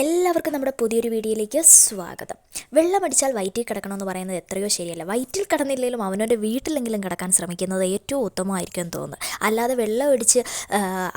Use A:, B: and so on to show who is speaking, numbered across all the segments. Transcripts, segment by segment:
A: എല്ലാവർക്കും നമ്മുടെ പുതിയൊരു വീഡിയോയിലേക്ക് സ്വാഗതം. വെള്ളമടിച്ചാൽ വയറ്റിൽ കിടക്കണമെന്ന് പറയുന്നത് എത്രയോ ശരിയല്ല. വയറ്റിൽ കിടന്നില്ലെങ്കിലും അവനവന്റെ വീട്ടിലെങ്കിലും കിടക്കാൻ ശ്രമിക്കുന്നത് ഏറ്റവും ഉത്തമമായിരിക്കും എന്ന് തോന്നുന്നു. അല്ലാതെ വെള്ളമടിച്ച്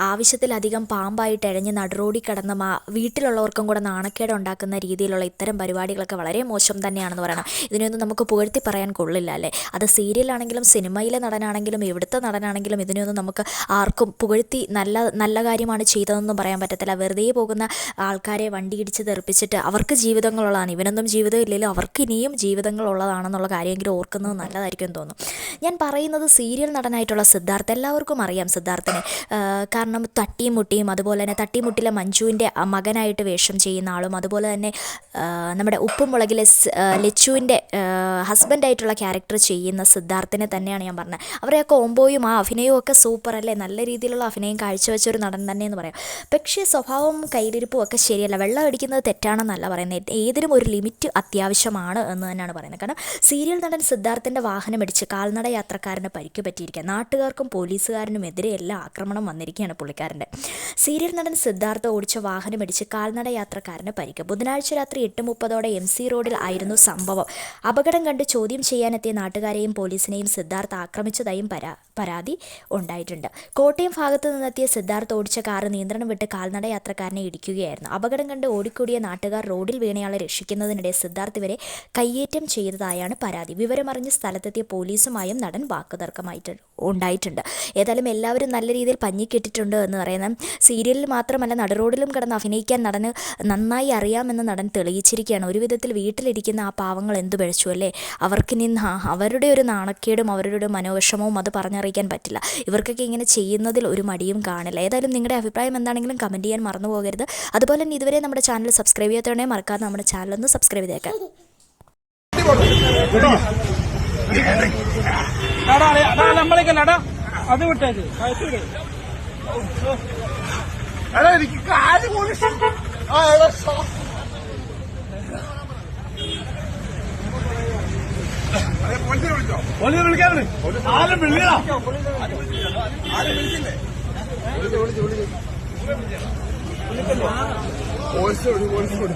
A: ആവശ്യത്തിലധികം പാമ്പായിട്ട് ഇഴഞ്ഞ് നടുറോടി കിടന്ന മാ വീട്ടിലുള്ളവർക്കും കൂടെ നാണക്കേട് ഉണ്ടാക്കുന്ന രീതിയിലുള്ള ഇത്തരം പരിപാടികളൊക്കെ വളരെ മോശം തന്നെയാണെന്ന് പറയണം. ഇതിനൊന്നും നമുക്ക് പുകഴ്ത്തി പറയാൻ കൊള്ളില്ല അല്ലേ? അത് സീരിയലാണെങ്കിലും സിനിമയിലെ നടനാണെങ്കിലും എവിടുത്തെ നടനാണെങ്കിലും ഇതിനൊന്നും നമുക്ക് ആർക്കും പുകഴ്ത്തി നല്ല നല്ല കാര്യമാണ് ചെയ്തതെന്നൊന്നും പറയാൻ പറ്റത്തില്ല. വെറുതെ പോകുന്ന ആൾക്കാരെ വണ്ടി ഇടിച്ച് തെറിപ്പിച്ചിട്ട് അവർക്ക് ജീവിതങ്ങളുള്ളതാണ്. ഇവനൊന്നും ജീവിതം ഇല്ലെങ്കിലും അവർക്ക് ഇനിയും ജീവിതങ്ങളുള്ളതാണെന്നുള്ള കാര്യമെങ്കിലും ഓർക്കുന്നത് നല്ലതായിരിക്കും തോന്നുന്നു. ഞാൻ പറയുന്നത് സീരിയൽ നടനായിട്ടുള്ള സിദ്ധാർത്ഥ എല്ലാവർക്കും അറിയാം സിദ്ധാർത്ഥനെ. കാരണം തട്ടിയും മുട്ടിയും അതുപോലെ തന്നെ തട്ടിമുട്ടിലെ മഞ്ജുവിന്റെ മകനായിട്ട് വേഷം ചെയ്യുന്ന ആളും അതുപോലെ തന്നെ നമ്മുടെ ഉപ്പും മുളകിലെ സ്- ആ, ലച്ചുവിന്റെ ഹസ്ബൻഡായിട്ടുള്ള ക്യാരക്ടർ ചെയ്യുന്ന സിദ്ധാർത്ഥനെ തന്നെയാണ് ഞാൻ പറഞ്ഞത്. അവരെ ആ കോംബോയും ആ അഭിനയവും ഒക്കെ സൂപ്പർ അല്ലേ നല്ല രീതിയിലുള്ള അഭിനയം കാഴ്ചവെച്ച ഒരു നടൻ തന്നെ എന്ന് പറയാം. പക്ഷേ സ്വഭാവവും കയ്യിലിരിപ്പും ഒക്കെ ശരിയല്ല. വെള്ളം അടിക്കുന്നത് തെറ്റാണെന്നല്ല പറയുന്നത്. ഏതിനും ഒരു ലിമിറ്റ് അത്യാവശ്യമാണ് എന്ന് തന്നെയാണ് പറയുന്നത്. കാരണം സീരിയൽ നടൻ സിദ്ധാർത്ഥിന്റെ വാഹനം ഇടിച്ച് കാൽനട യാത്രക്കാരന് പരിക്ക് പറ്റിയിരിക്കുക നാട്ടുകാർക്കും പോലീസുകാരനും എതിരെ എല്ലാം ആക്രമണം വന്നിരിക്കുകയാണ് പുള്ളിക്കാരന്റെ. സീരിയൽ നടൻ സിദ്ധാർത്ഥ ഓടിച്ച വാഹനം ഇടിച്ച് കാൽനട യാത്രക്കാരന് പരിക്ക്. ബുധനാഴ്ച രാത്രി എട്ട് മുപ്പതോടെ എം സി റോഡിൽ ആയിരുന്നു സംഭവം. അപകടം കണ്ട് ചോദ്യം ചെയ്യാനെത്തിയ നാട്ടുകാരെയും പോലീസിനെയും സിദ്ധാർത്ഥ ആക്രമിച്ചതായും പരാ പരാതി ഉണ്ടായിട്ടുണ്ട്. കോട്ടയം ഭാഗത്തു നിന്നെത്തിയ സിദ്ധാർത്ഥ ഓടിച്ച കാർ നിയന്ത്രണം വിട്ട് കാൽനട യാത്രക്കാരനെ ഇടിക്കുകയായിരുന്നു. അപകടം കണ്ട് ഓടിക്കൂടിയ നാട്ടുകാർ റോഡിൽ വീണയാളെ രക്ഷിക്കുന്നതിനിടെ സിദ്ധാർത്ഥ് ഇവരെ കയ്യേറ്റം ചെയ്തതായാണ് പരാതി. വിവരമറിഞ്ഞ് സ്ഥലത്തെത്തിയ പോലീസുമായും നടൻ വാക്കുതർക്കമായിട്ട് ഉണ്ടായിട്ടുണ്ട്. ഏതായാലും എല്ലാവരും നല്ല രീതിയിൽ പഞ്ഞിക്കെട്ടിട്ടുണ്ട് എന്ന് പറയുന്നത്. സീരിയലിൽ മാത്രമല്ല നടുറോഡിലും കിടന്ന് അഭിനയിക്കാൻ നടന് നന്നായി അറിയാമെന്ന് നടൻ തെളിയിച്ചിരിക്കുകയാണ്. ഒരു വിധത്തിൽ വീട്ടിലിരിക്കുന്ന ആ പാവങ്ങൾ എന്തു പിഴച്ചു അല്ലേ? അവർക്കിനി അവരുടെ ഒരു നാണക്കേടും അവരുടെ മനോവിഷമവും അത് പറഞ്ഞറിയിക്കാൻ പറ്റില്ല. ഇവർക്കൊക്കെ ഇങ്ങനെ ചെയ്യുന്നതിൽ ഒരു മടിയും കാണില്ല. ഏതായാലും നിങ്ങളുടെ അഭിപ്രായം എന്താണെങ്കിലും കമന്റ് ചെയ്യാൻ മറന്നു പോകരുത്. അതുപോലെ തന്നെ ഇതുവരെ നമ്മുടെ ചാനൽ സബ്സ്ക്രൈബ് ചെയ്യാത്തവണേ മറക്കാതെ നമ്മുടെ ചാനൽ ഒന്ന് സബ്സ്ക്രൈബ് ചെയ്തേക്കാം.
B: അളിയാ, എടാ, നമ്മളേക്കല്ല, എടാ. അത് വിട്ടേക്ക് വിട്.
C: എടാ എനിക്ക് കാൽ പോലും ആ എടാ? പോലീസിനെ വിളിക്കാറുണ്ട്. ആരും വിളിക്കടാ. ആരും വിളിച്ചില്ലേ? പോലീസിനെ വിളി, പോലീസിനെ വിളി.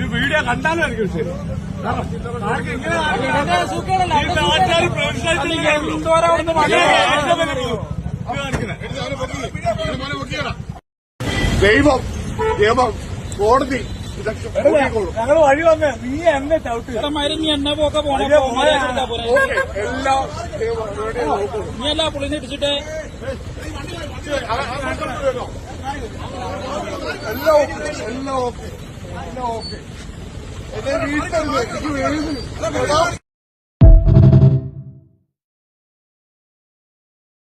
C: ഈ വീഡിയോ കണ്ടാലും എനിക്ക് വിഷയം നാട്ടുകാർ ദൈവം നിയമം കോടതി.
B: ഞങ്ങൾ വഴി വന്ന് നീ എന്നെ ചവിട്ട് നീ എന്നെ പോക്കെ പോണ. നീ അല്ല പുള്ളിനെ ഇടിച്ചിട്ട്?
C: എല്ലാം ഓക്കെ എല്ലാം ഓക്കെ ഓക്കെ എന്നെ വീട്ടിൽ